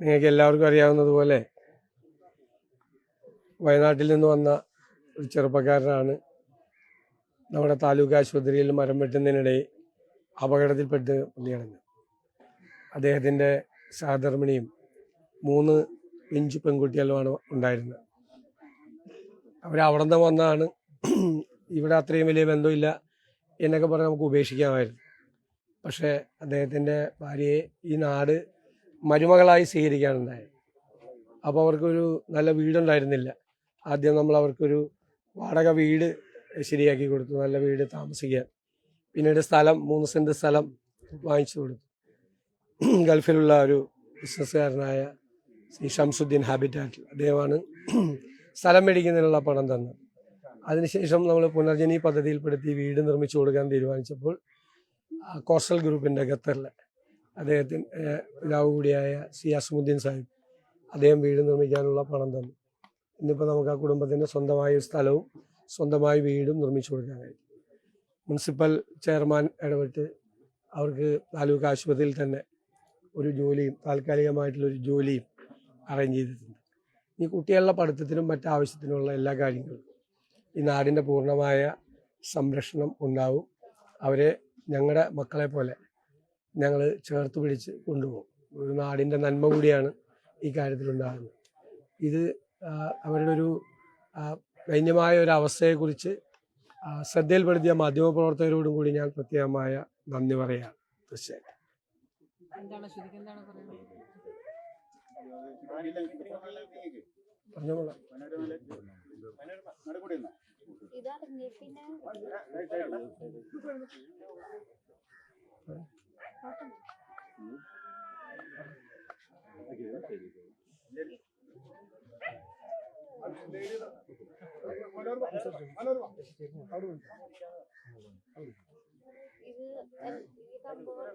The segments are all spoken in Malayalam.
നിങ്ങൾക്ക് എല്ലാവർക്കും അറിയാവുന്നതുപോലെ വയനാട്ടിൽ നിന്ന് വന്ന ഒരു ചെറുപ്പക്കാരനാണ്. നമ്മുടെ താലൂക്ക് ആശുപത്രിയിൽ മരം വെട്ടുന്നതിനിടെ അപകടത്തിൽപ്പെട്ട് പുള്ളിയടഞ്ഞു അദ്ദേഹത്തിന്റെ സഹധർമ്മിണിയും മൂന്ന് പിഞ്ചു പെൺകുട്ടികളുമാണ് ഉണ്ടായിരുന്നത്. അവർ അവിടെ നിന്ന് വന്നതാണ് ഇവിടെ അത്രയും വലിയ ബന്ധമില്ല എന്നൊക്കെ പറഞ്ഞ് നമുക്ക് ഉപേക്ഷിക്കാമായിരുന്നു. പക്ഷേ അദ്ദേഹത്തിന്റെ ഭാര്യയെ ഈ നാട് മരുമകളായി സ്വീകരിക്കാനുണ്ടായത് അപ്പോൾ അവർക്കൊരു നല്ല വീടുണ്ടായിരുന്നില്ല. ആദ്യം നമ്മൾ അവർക്കൊരു വാടക വീട് ശരിയാക്കി കൊടുത്തു നല്ല വീട് താമസിക്കാൻ. പിന്നീട് സ്ഥലം മൂന്ന് സെന്റ് സ്ഥലം വാങ്ങിച്ചു കൊടുത്തു. ഗൾഫിലുള്ള ഒരു ബിസിനസ്സുകാരനായ ശ്രീ ഷംസുദ്ദീൻ ഹാബിറ്റാറ്റിൽ അദ്ദേഹമാണ് സ്ഥലം മേടിക്കുന്നതിനുള്ള പണം തന്നത്. അതിനുശേഷം നമ്മൾ പുനർജനി പദ്ധതിയിൽപ്പെടുത്തി വീട് നിർമ്മിച്ചു കൊടുക്കാൻ തീരുമാനിച്ചപ്പോൾ കോസ്റ്റൽ ഗ്രൂപ്പിന്റെ ഖത്തറിലെ അദ്ദേഹത്തിന് പിതാവ് കൂടിയായ സി അസമുദ്ദീൻ സാഹിബ് അദ്ദേഹം വീട് നിർമ്മിക്കാനുള്ള പണം തന്നു. ഇന്നിപ്പോൾ നമുക്ക് ആ കുടുംബത്തിന് സ്വന്തമായ ഒരു സ്ഥലവും സ്വന്തമായി വീടും നിർമ്മിച്ചു കൊടുക്കാൻ കഴിയും മുനിസിപ്പൽ ചെയർമാൻ ഇടപെട്ട് അവർക്ക് താലൂക്ക് ആശുപത്രിയിൽ തന്നെ ഒരു ജോലിയും താൽക്കാലികമായിട്ടുള്ളൊരു ജോലിയും അറേഞ്ച് ചെയ്തിട്ടുണ്ട്. ഈ കുട്ടികളുടെ പഠിത്തത്തിനും മറ്റാവശ്യത്തിനുമുള്ള എല്ലാ കാര്യങ്ങളും ഈ നാടിന്റെ പൂർണമായ സംരക്ഷണം ഉണ്ടാവും. അവരെ ഞങ്ങളുടെ മക്കളെ പോലെ ഞങ്ങൾ ചേർത്ത് പിടിച്ച് കൊണ്ടുപോകും. ഒരു നാടിന്റെ നന്മ കൂടിയാണ് ഈ കാര്യത്തിലുണ്ടാകുന്നത്. ഇത് അവരുടെ ഒരു ദൈന്യമായ ഒരു അവസ്ഥയെക്കുറിച്ച് ശ്രദ്ധയിൽപ്പെടുത്തിയ മാധ്യമപ്രവർത്തകരോടും കൂടി ഞാൻ പ്രത്യേകമായ നന്ദി പറയാം. തീർച്ചയായിട്ടും. എന്താണ് ശരിക്കും എന്താണ് പറയുന്നത്? പറഞ്ഞോളാം. ഇതറിഞ്ഞ പിന്നെ ഇത് ഈ സംഭവം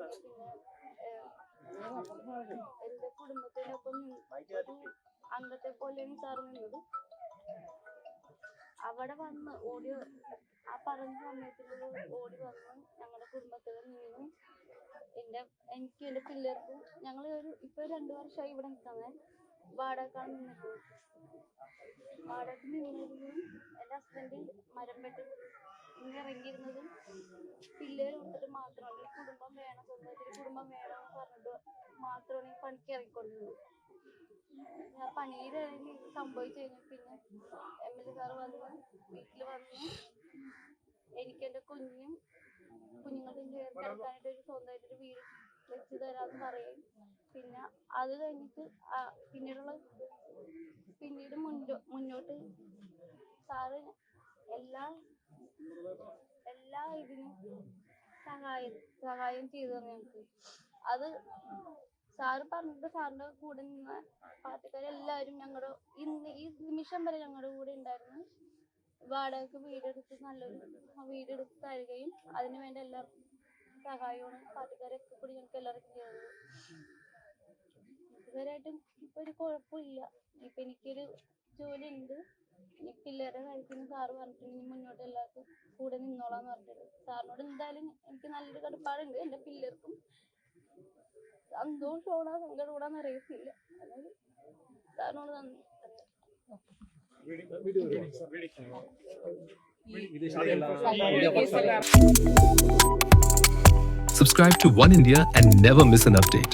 എന്റെ കുടുംബത്തിനൊപ്പം അംഗത്തെ പോലെയാണ് സാർ നിന്നത് അവിടെ വന്ന് ഓടി ആ പറഞ്ഞ സമയത്തിൽ ഓടി വന്ന് ഞങ്ങളുടെ കുടുംബത്തിൽ നിന്ന് എന്റെ എനിക്ക് എന്റെ പിള്ളേർക്കും ഞങ്ങൾ ഒരു ഇപ്പൊ രണ്ടു വർഷമായി ഇവിടെ നിൽക്കുന്നത് വാടകക്കാണ് നിന്നിട്ടുള്ളത് വാടക നിന്നിരുന്നതും എന്റെ ഹസ്ബൻഡ് മരം വെട്ടി ഇങ്ങനെ ഇറങ്ങിയിരുന്നതും പിള്ളേർ കൊടുത്തിട്ട് മാത്രമാണ് ഈ കുടുംബം വേണം സ്വന്തമായിട്ട് കുടുംബം വേണം എന്ന് പറഞ്ഞിട്ട് മാത്രമാണ് ഈ പണിക്ക് ഇറങ്ങിക്കൊണ്ടിരുന്നത് ഞാൻ പണിയിൽ ഇറങ്ങി സംഭവിച്ചു കഴിഞ്ഞു പിന്നെ എം എൽ എ സാറ് വന്ന് വീട്ടിൽ വന്ന് എനിക്ക് എന്റെ കുഞ്ഞും കുഞ്ഞുങ്ങളുടെ ചേർത്ത് കിടക്കാനായിട്ട് ഒരു സ്വന്തമായിട്ടൊരു വീട് വെച്ച് തരാമെന്ന് പറയും. പിന്നെ അത് കഴിഞ്ഞിട്ട് പിന്നീടുള്ള പിന്നീട് മുന്നോ മുന്നോട്ട് സാറ് എല്ലാ എല്ലാ ഇതിനും സഹായം സഹായം ചെയ്തു തന്നു ഞങ്ങൾക്ക്. അത് സാറ് പറഞ്ഞിട്ട് സാറിന്റെ കൂടെ നിന്ന പാർട്ടിക്കാരെല്ലാവരും ഞങ്ങളുടെ ഇന്ന് ഈ നിമിഷം വരെ ഞങ്ങളുടെ കൂടെ ഉണ്ടായിരുന്നു. വാടകയ്ക്ക് വീടെടുത്ത് നല്ലൊരു വീടെടുത്ത് തരികയും അതിനു വേണ്ട എല്ലാ സഹായവും പാർട്ടിക്കാരൊക്കെ കൂടി ഞങ്ങൾക്ക് എല്ലാവർക്കും ചെയ്തത് ഇതുവരെയായിട്ടും ഇപ്പൊ ഒരു കുഴപ്പമില്ല. ഇപ്പൊ എനിക്കൊരു ജോലി ഉണ്ട് ഇനി പിള്ളേരുടെ കാര്യത്തിന് സാറ് പറഞ്ഞിട്ടുണ്ട്. ഇനി മുന്നോട്ട് എല്ലാവർക്കും കൂടെ നിന്നോളാന്ന് പറഞ്ഞിട്ടുണ്ട്. സാറിനോട് എന്തായാലും എനിക്ക് നല്ലൊരു കടപ്പാടുണ്ട്. എന്റെ പിള്ളേർക്കും സന്തോഷമോടാ സങ്കടമോടാന്ന് അറിയത്തില്ല. അതായത് സാറിനോട് നന്ദി. Subscribe to One India and never miss an update.